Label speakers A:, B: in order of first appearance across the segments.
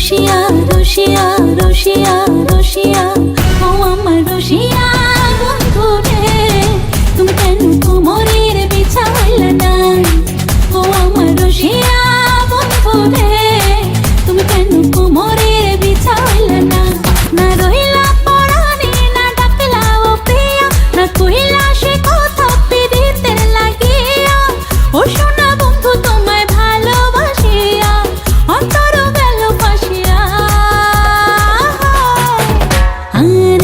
A: রসিয়া রসিয়া রসিয়া রসিয়া ও আমার রসিয়া বন্ধু রে, তুমি কেন কোমরের বিছা না ও আমার রসিয়া বন্ধু রে, তুমি কেন কোমরের বিছা না না রইলা না ডাকলা ও প্রিয়া, না কইলা সে কথা লাগিয়া। ও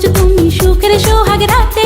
A: রোজ তুমি সুখের সোহাগ রাখতে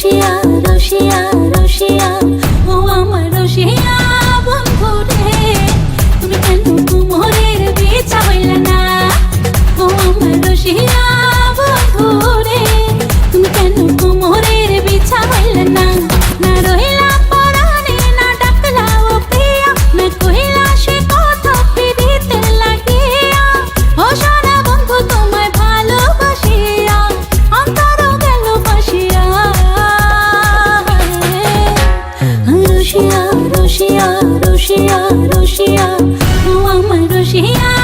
A: she ah রুশিয়া রুশিয়া রুশিয়া আমার রুশিয়া